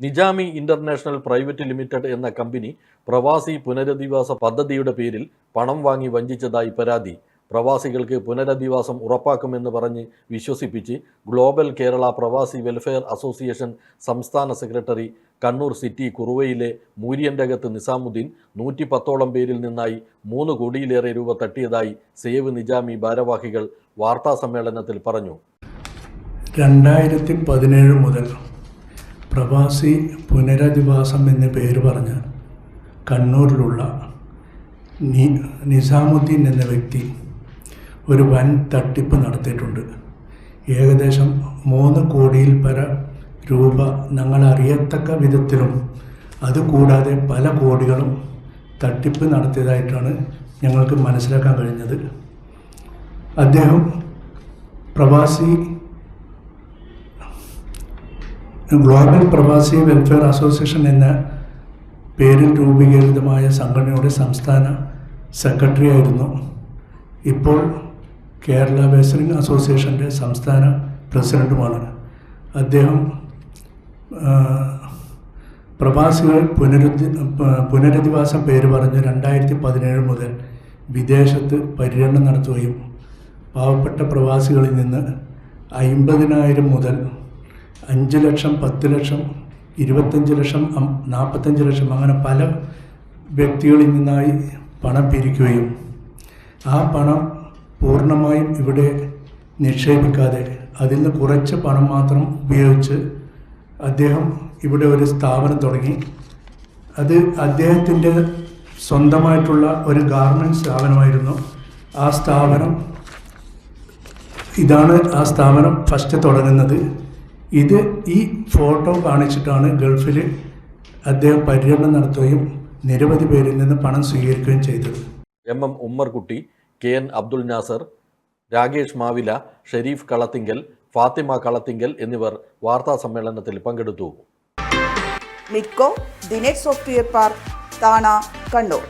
നിജാമി international private limited എന്ന company പ്രവാസി പുനരധിവാസ പദ്ധതിയുടെ പേരിൽ പണം വാങ്ങി വഞ്ചിച്ചതായി പരാതി. പ്രവാസികൾക്ക് പുനരധിവാസം ഉറപ്പാക്കുമെന്ന് പറഞ്ഞ് വിശ്വസിപ്പിച്ച് global Kerala Pravasi welfare association സംസ്ഥാന സെക്രട്ടറി കണ്ണൂർ സിറ്റി കുറുവയിലെ മൂര്യന്റകത്ത് നിസാമുദ്ദീൻ നൂറ്റി പത്തോളം പേരിൽ നിന്നായി മൂന്ന് കോടിയിലേറെ രൂപ തട്ടിയതായി സേവ് നിജാമി ഭാരവാഹികൾ വാർത്താസമ്മേളനത്തിൽ പറഞ്ഞു. രണ്ടായിരത്തി പതിനേഴ് മുതൽ പ്രവാസി പുനരധിവാസം എന്ന പേര് പറഞ്ഞ് കണ്ണൂരിലുള്ള നി നിസാമുദ്ദീൻ എന്ന വ്യക്തി ഒരു വൻ തട്ടിപ്പ് നടത്തിയിട്ടുണ്ട്. ഏകദേശം മൂന്ന് കോടിയിൽ പര രൂപ ഞങ്ങൾ അറിയത്തക്ക വിധത്തിലും അതുകൂടാതെ പല കോടികളും തട്ടിപ്പ് നടത്തിയതായിട്ടാണ് ഞങ്ങൾക്ക് മനസ്സിലാക്കാൻ കഴിഞ്ഞത്. അദ്ദേഹം പ്രവാസി ഗ്ലോബൽ പ്രവാസി വെൽഫെയർ അസോസിയേഷൻ എന്ന പേരിൽ രൂപീകരിതമായ സംഘടനയുടെ സംസ്ഥാന സെക്രട്ടറി ആയിരുന്നു. ഇപ്പോൾ കേരള വെസ്റ്ററിംഗ് അസോസിയേഷന്റെ സംസ്ഥാന പ്രസിഡന്റുമാണ് അദ്ദേഹം പ്രവാസികൾ പുനരുദ്ധി പുനരധിവാസം പേര് പറഞ്ഞ് രണ്ടായിരത്തി പതിനേഴ് മുതൽ വിദേശത്ത് പര്യടനം നടത്തുകയും പാവപ്പെട്ട പ്രവാസികളിൽ നിന്ന് അയിമ്പതിനായിരം മുതൽ അഞ്ച് ലക്ഷം പത്ത് ലക്ഷം ഇരുപത്തഞ്ച് ലക്ഷം നാൽപ്പത്തഞ്ച് ലക്ഷം അങ്ങനെ പല വ്യക്തികളിൽ നിന്നായി പണം പിരിക്കുകയും ആ പണം പൂർണമായും ഇവിടെ നിക്ഷേപിക്കാതെ അതിൽ നിന്ന് കുറച്ച് പണം മാത്രം ഉപയോഗിച്ച് അദ്ദേഹം ഇവിടെ ഒരു സ്ഥാപനം തുടങ്ങി. അത് അദ്ദേഹത്തിന്റെ സ്വന്തമായിട്ടുള്ള ഒരു ഗാർമെന്റ് സ്ഥാപനമായിരുന്നു. ആ സ്ഥാപനം ഇതാണ് ആ സ്ഥാപനം ഫസ്റ്റ് തുടങ്ങുന്നത്. ഇത് ഈ ഫോട്ടോ കാണിച്ചിട്ടാണ് ഗൾഫിൽ അദ്ദേഹം പര്യടനം നടത്തുകയും നിരവധി പേരിൽ നിന്ന് പണം സ്വീകരിക്കുകയും ചെയ്തത്. M M Ummerkutty K N Abdul Nasar Rakesh Mavila Sharif Kalathingal Fathima Kalathingal എന്നിവർ വാർത്താ സമ്മേളനത്തിൽ പങ്കെടുത്തു. മിക്കോ ദിനേഷ് സോഫ്റ്റ്വെയർ പാർക്ക് താണ കണ്ണൂർ.